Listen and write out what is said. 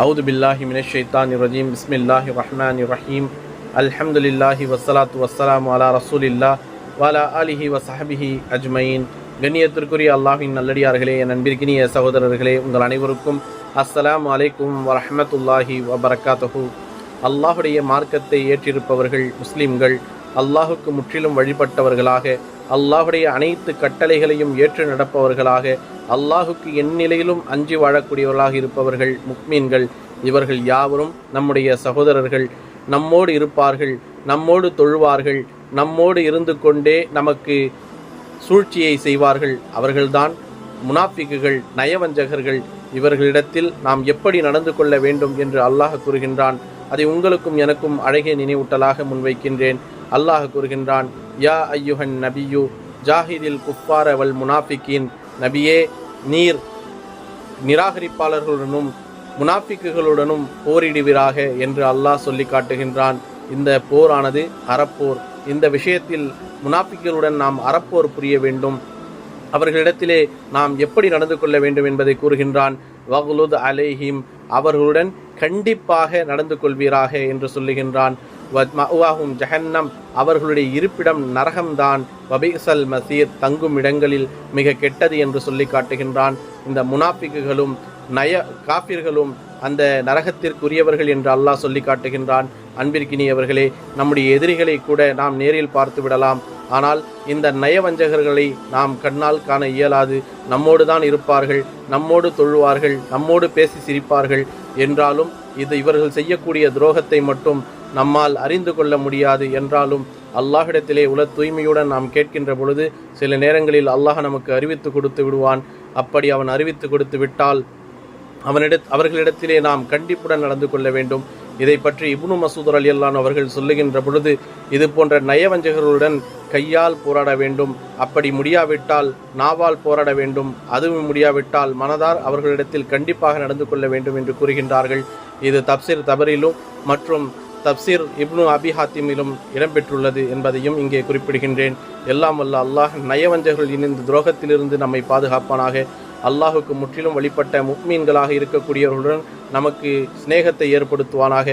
அவுது பில்லாஹி மினஷைத்தான் ரஜீம். பிஸ்மில்லாஹி ரஹ்மான் ரஹீம். அல்ஹம்துலில்லாஹி வசலாத்து வசலாம் அலா ரசூலில்லா வாலா அலிஹி வசஹபிஹி அஜ்மயின் கண்ணியத்திற்குரிய அல்லாஹின் நல்லடியார்களே என் அன்பிற்கினிய சகோதரர்களே உங்கள் அனைவருக்கும் அஸ்ஸலாம் அலைக்கும் வரஹமத்துல்லாஹி வபரகாத்தஹூ. அல்லாஹுடைய மார்க்கத்தை ஏற்றிருப்பவர்கள் முஸ்லீம்கள் அல்லாஹுக்கு முற்றிலும் வழிபட்டவர்களாக அல்லாஹுடைய அனைத்து கட்டளைகளையும் ஏற்று நடப்பவர்களாக அல்லாஹுக்கு எந்நிலையிலும் அஞ்சி வாழக்கூடியவர்களாக இருப்பவர்கள் முக்மீன்கள். இவர்கள் யாவரும் நம்முடைய சகோதரர்கள். நம்மோடு இருப்பார்கள் நம்மோடு தொழுவார்கள் நம்மோடு இருந்து கொண்டே நமக்கு சூழ்ச்சியை செய்வார்கள். அவர்கள்தான் முனாஃபிக்குகள் நயவஞ்சகர்கள். இவர்களிடத்தில் நாம் எப்படி நடந்து கொள்ள வேண்டும் என்று அல்லாஹ் கூறுகின்றான். அதை உங்களுக்கும் எனக்கும் அழகிய நினைவூட்டலாக முன்வைக்கின்றேன். அல்லாஹ் கூறுகின்றான் யா ஐயுஹன் நபியு ஜாஹிதில் குஃபார அவள் முனாஃபிக்கின் நபியே நீர் நிராகரிப்பாளர்களுடனும் முனாஃபிக்குகளுடனும் போரிடுவீராக என்று அல்லாஹ் சொல்லி காட்டுகின்றான். இந்த போரானது அறப்போர். இந்த விஷயத்தில் முனாஃபிக்குகளுடன் நாம் அறப்போர் புரிய வேண்டும். அவர்களிடத்திலே நாம் எப்படி நடந்து கொள்ள வேண்டும் என்பதை கூறுகின்றான். வகுலுத் அலேஹிம். அவர்களுடன் கண்டிப்பாக நடந்து கொள்வீராக என்று சொல்லுகின்றான். மஅவாஹும் ஜஹன்னம். அவர்களுடைய இருப்பிடம் நரகம்தான். வபிசல் மசீர் தங்கும் இடங்களில் மிக கெட்டது என்று சொல்லி காட்டுகின்றான். இந்த முனாஃபிக்குகளும் நய காபிர்களும் அந்த நரகத்திற்குரியவர்கள் என்று அல்லாஹ் சொல்லி காட்டுகின்றான். அன்பிற்கினியவர்களே நம்முடைய எதிரிகளை கூட நாம் நேரில் பார்த்து விடலாம். ஆனால் இந்த நயவஞ்சகர்களை நாம் கண்ணால் காண இயலாது. நம்மோடு தான் இருப்பார்கள் நம்மோடு தொழுவார்கள் நம்மோடு பேசி சிரிப்பார்கள். என்றாலும் இது இவர்கள் செய்யக்கூடிய துரோகத்தை மட்டும் நம்மால் அறிந்து கொள்ள முடியாது என்றாலும் அல்லாஹிடத்திலே உல தூய்மையுடன் நாம் கேட்கின்ற பொழுது சில நேரங்களில் அல்லாஹ் நமக்கு அறிவித்து கொடுத்து விடுவான். அப்படி அவன் அறிவித்து கொடுத்து விட்டால் அவனிட அவர்களிடத்திலே நாம் கண்டிப்புடன் நடந்து கொள்ள வேண்டும். இதை பற்றி இப்னு மசூதர் அலி அல்லான் அவர்கள் சொல்லுகின்ற பொழுது இது போன்ற நயவஞ்சகர்களுடன் கையால் போராட வேண்டும். அப்படி முடியாவிட்டால் நாவால் போராட வேண்டும். அதுவும் முடியாவிட்டால் மனதார் அவர்களிடத்தில் கண்டிப்பாக நடந்து கொள்ள வேண்டும் என்று கூறுகின்றார்கள். இது தப்சீர் தபரிலும் மற்றும் தப்சீர் இப்னு அபி ஹாத்திமிலும் இடம்பெற்றுள்ளது என்பதையும் இங்கே குறிப்பிடுகின்றேன். எல்லாம் வல்ல அல்லாஹ் நயவஞ்சகர்கள் இணைந்து துரோகத்திலிருந்து நம்மை பாதுகாப்பானாக. அல்லாஹுக்கு முற்றிலும் வழிபட்ட முக்மீன்களாக இருக்கக்கூடியவர்களுடன் நமக்கு சிநேகத்தை ஏற்படுத்துவானாக.